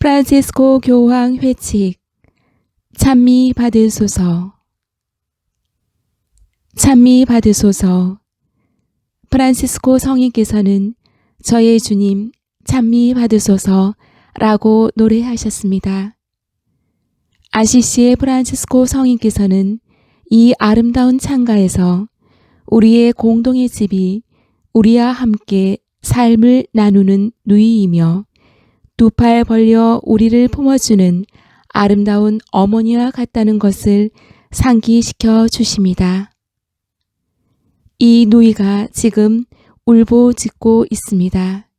프란치스코 교황 회칙 찬미 받으소서 찬미 받으소서 프란치스코 성인께서는 저의 주님 찬미 받으소서 라고 노래하셨습니다. 아시시의 프란치스코 성인께서는 이 아름다운 창가에서 우리의 공동의 집이 우리와 함께 삶을 나누는 누이이며 두 팔 벌려 우리를 품어주는 아름다운 어머니와 같다는 것을 상기시켜 주십니다. 이 누이가 지금 울보 짓고 있습니다.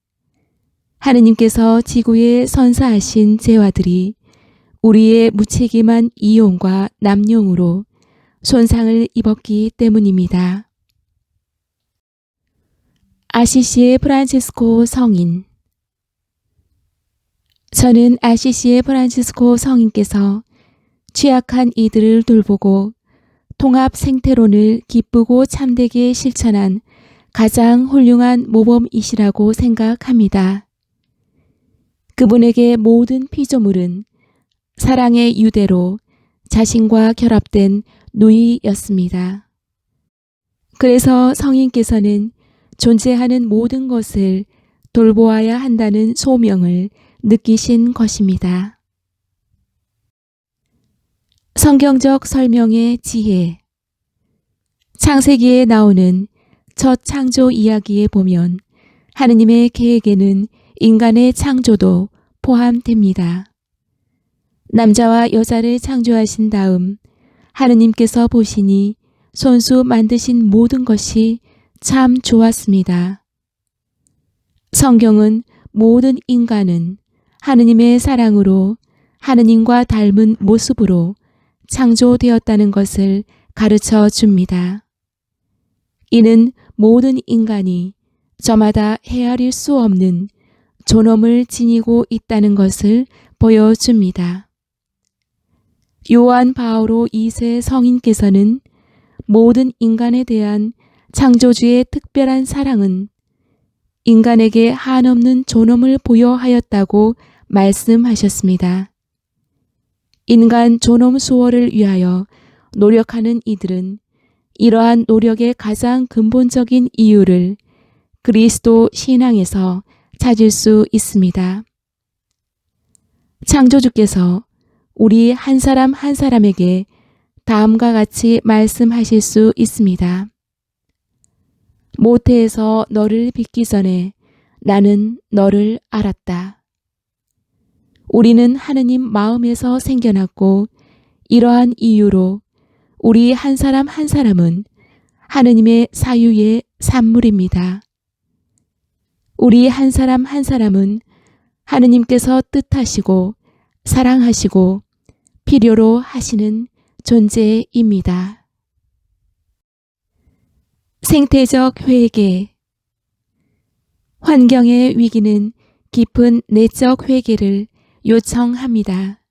하느님께서 지구에 선사하신 제와들이 우리의 무책임한 이용과 남용으로 손상을 입었기 때문입니다. 아시시의 프란치스코 성인 저는 아시시의 프란치스코 성인께서 취약한 이들을 돌보고 통합 생태론을 기쁘고 참되게 실천한 가장 훌륭한 모범이시라고 생각합니다. 그분에게 모든 피조물은 사랑의 유대로 자신과 결합된 누이였습니다. 그래서 성인께서는 존재하는 모든 것을 돌보아야 한다는 소명을 느끼신 것입니다. 성경적 설명의 지혜 창세기에 나오는 첫 창조 이야기에 보면 하느님의 계획에는 인간의 창조도 포함됩니다. 남자와 여자를 창조하신 다음 하느님께서 보시니 손수 만드신 모든 것이 참 좋았습니다. 성경은 모든 인간은 하느님의 사랑으로 하느님과 닮은 모습으로 창조되었다는 것을 가르쳐 줍니다. 이는 모든 인간이 저마다 헤아릴 수 없는 존엄을 지니고 있다는 것을 보여줍니다. 요한 바오로 2세 성인께서는 모든 인간에 대한 창조주의 특별한 사랑은 인간에게 한없는 존엄을 부여하였다고 말씀하셨습니다. 인간 존엄 수호를 위하여 노력하는 이들은 이러한 노력의 가장 근본적인 이유를 그리스도 신앙에서 찾을 수 있습니다. 창조주께서 우리 한 사람 한 사람에게 다음과 같이 말씀하실 수 있습니다. 모태에서 너를 빚기 전에 나는 너를 알았다. 우리는 하느님 마음에서 생겨났고 이러한 이유로 우리 한 사람 한 사람은 하느님의 사유의 산물입니다. 우리 한 사람 한 사람은 하느님께서 뜻하시고 사랑하시고 필요로 하시는 존재입니다. 생태적 회개 환경의 위기는 깊은 내적 회개를 요청합니다.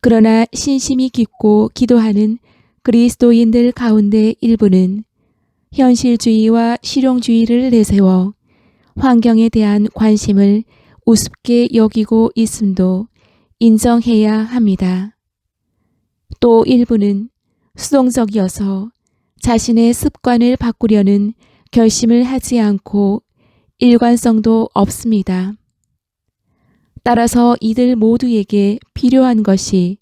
그러나 신심이 깊고 기도하는 그리스도인들 가운데 일부는 현실주의와 실용주의를 내세워 환경에 대한 관심을 우습게 여기고 있음도 인정해야 합니다. 또 일부는 수동적이어서 자신의 습관을 바꾸려는 결심을 하지 않고 일관성도 없습니다. 따라서 이들 모두에게 필요한 것이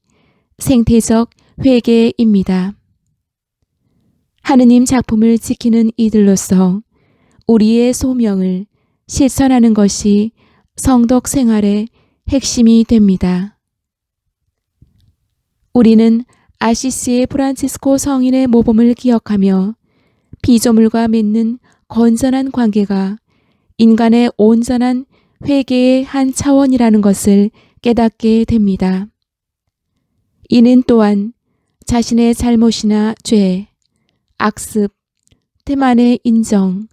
생태적 회개입니다. 하느님 작품을 지키는 이들로서 우리의 소명을 실천하는 것이 성덕 생활의 핵심이 됩니다. 우리는 아시시의 프란치스코 성인의 모범을 기억하며 피조물과 맺는 건전한 관계가 인간의 온전한 회개의 한 차원이라는 것을 깨닫게 됩니다. 이는 또한 자신의 잘못이나 죄, 악습, 태만의 인정,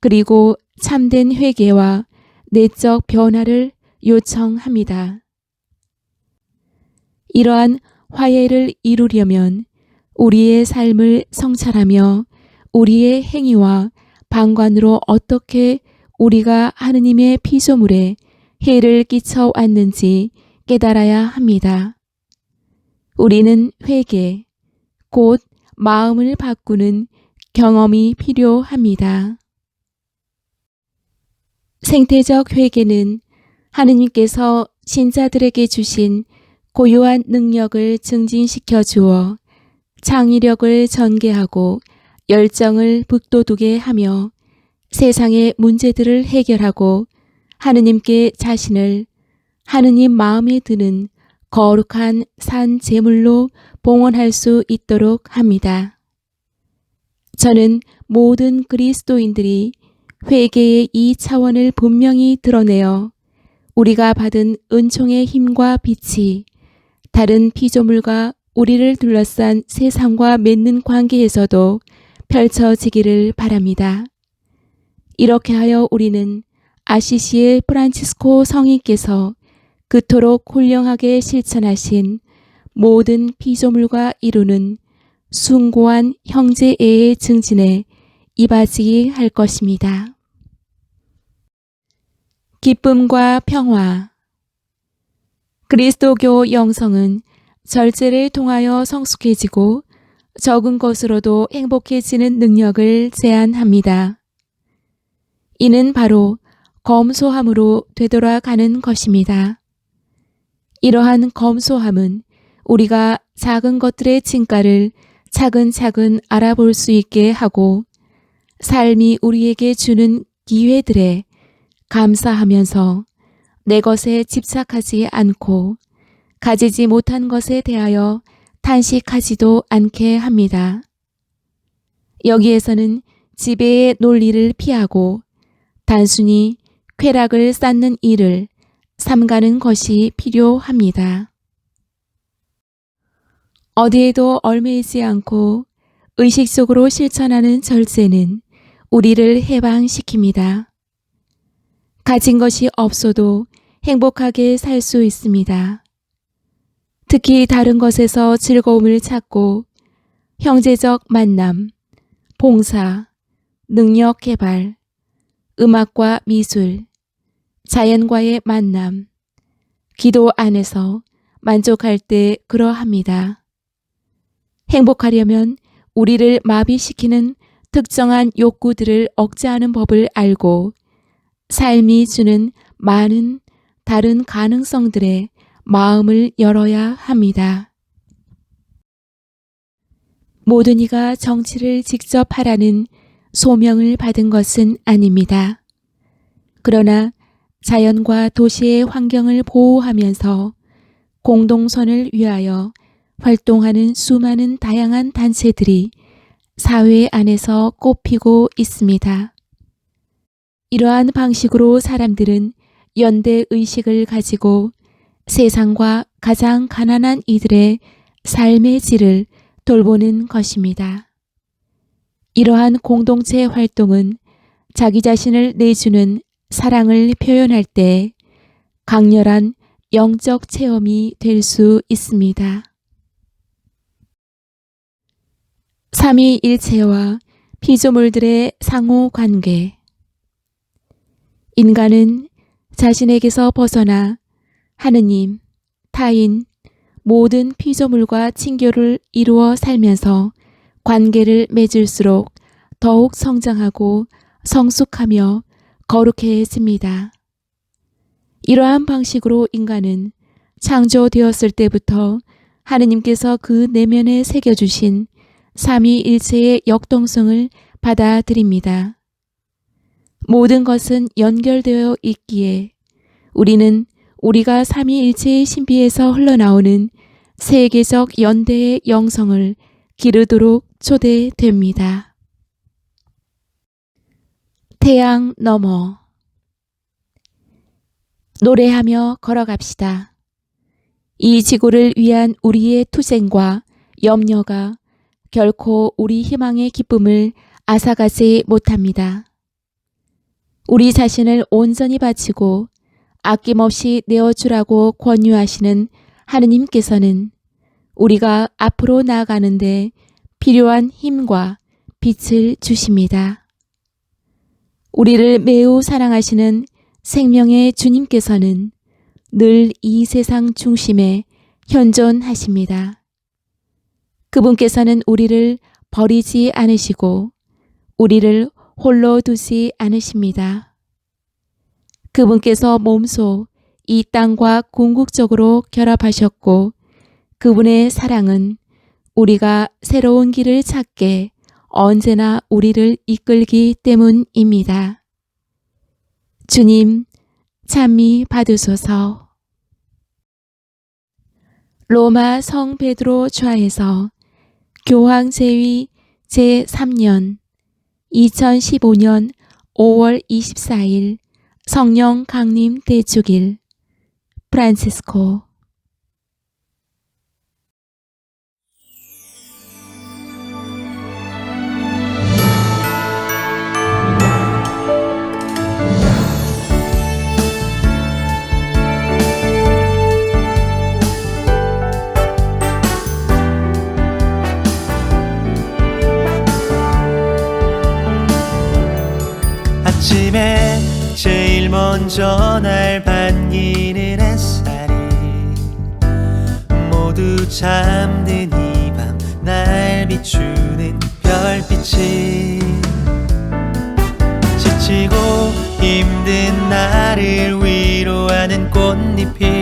그리고 참된 회개와 내적 변화를 요청합니다. 이러한 화해를 이루려면 우리의 삶을 성찰하며 우리의 행위와 방관으로 어떻게 우리가 하느님의 피조물에 해를 끼쳐 왔는지 깨달아야 합니다. 우리는 회개, 곧 마음을 바꾸는 경험이 필요합니다. 생태적 회개는 하느님께서 신자들에게 주신 고유한 능력을 증진시켜 주어 창의력을 전개하고 열정을 북돋우게 하며 세상의 문제들을 해결하고 하느님께 자신을 하느님 마음에 드는 거룩한 산 제물로 봉헌할 수 있도록 합니다. 저는 모든 그리스도인들이 회개의 이 차원을 분명히 드러내어 우리가 받은 은총의 힘과 빛이 다른 피조물과 우리를 둘러싼 세상과 맺는 관계에서도 펼쳐지기를 바랍니다. 이렇게 하여 우리는 아시시의 프란치스코 성인께서 그토록 훌륭하게 실천하신 모든 피조물과 이루는 숭고한 형제애의 증진에 이바지게 할 것입니다. 기쁨과 평화 그리스도교 영성은 절제를 통하여 성숙해지고 적은 것으로도 행복해지는 능력을 제한합니다. 이는 바로 검소함으로 되돌아가는 것입니다. 이러한 검소함은 우리가 작은 것들의 진가를 차근차근 알아볼 수 있게 하고 삶이 우리에게 주는 기회들에 감사하면서 내 것에 집착하지 않고 가지지 못한 것에 대하여 탄식하지도 않게 합니다. 여기에서는 지배의 논리를 피하고 단순히 쾌락을 쌓는 일을 삼가는 것이 필요합니다. 어디에도 얽매이지 않고 의식적으로 실천하는 절제는 우리를 해방시킵니다. 가진 것이 없어도 행복하게 살 수 있습니다. 특히 다른 것에서 즐거움을 찾고 형제적 만남, 봉사, 능력 개발, 음악과 미술, 자연과의 만남, 기도 안에서 만족할 때 그러합니다. 행복하려면 우리를 마비시키는 특정한 욕구들을 억제하는 법을 알고 삶이 주는 많은 다른 가능성들에 마음을 열어야 합니다. 모든 이가 정치를 직접 하라는 소명을 받은 것은 아닙니다. 그러나 자연과 도시의 환경을 보호하면서 공동선을 위하여 활동하는 수많은 다양한 단체들이 사회 안에서 꼽히고 있습니다. 이러한 방식으로 사람들은 연대 의식을 가지고 세상과 가장 가난한 이들의 삶의 질을 돌보는 것입니다. 이러한 공동체 활동은 자기 자신을 내주는 사랑을 표현할 때 강렬한 영적 체험이 될 수 있습니다. 삼위일체와 피조물들의 상호 관계 인간은 자신에게서 벗어나 하느님, 타인, 모든 피조물과 친교를 이루어 살면서 관계를 맺을수록 더욱 성장하고 성숙하며 거룩해집니다. 이러한 방식으로 인간은 창조되었을 때부터 하느님께서 그 내면에 새겨주신 삼위일체의 역동성을 받아들입니다. 모든 것은 연결되어 있기에 우리는 우리가 삼위일체의 신비에서 흘러나오는 세계적 연대의 영성을 기르도록 초대됩니다. 태양 너머 노래하며 걸어갑시다. 이 지구를 위한 우리의 투쟁과 염려가 결코 우리 희망의 기쁨을 앗아가지 못합니다. 우리 자신을 온전히 바치고 아낌없이 내어주라고 권유하시는 하느님께서는 우리가 앞으로 나아가는데 필요한 힘과 빛을 주십니다. 우리를 매우 사랑하시는 생명의 주님께서는 늘 이 세상 중심에 현존하십니다. 그분께서는 우리를 버리지 않으시고 우리를 홀로 두지 않으십니다. 그분께서 몸소 이 땅과 궁극적으로 결합하셨고 그분의 사랑은 우리가 새로운 길을 찾게 언제나 우리를 이끌기 때문입니다. 주님, 찬미 받으소서. 로마 성 베드로 좌에서 교황 제위 제3년 2015년 5월 24일 성령 강림 대축일 프란치스코 제일 먼저 날 반기는 햇살이 모두 잠든 이 밤 날 비추는 별빛이 지치고 힘든 나를 위로하는 꽃잎이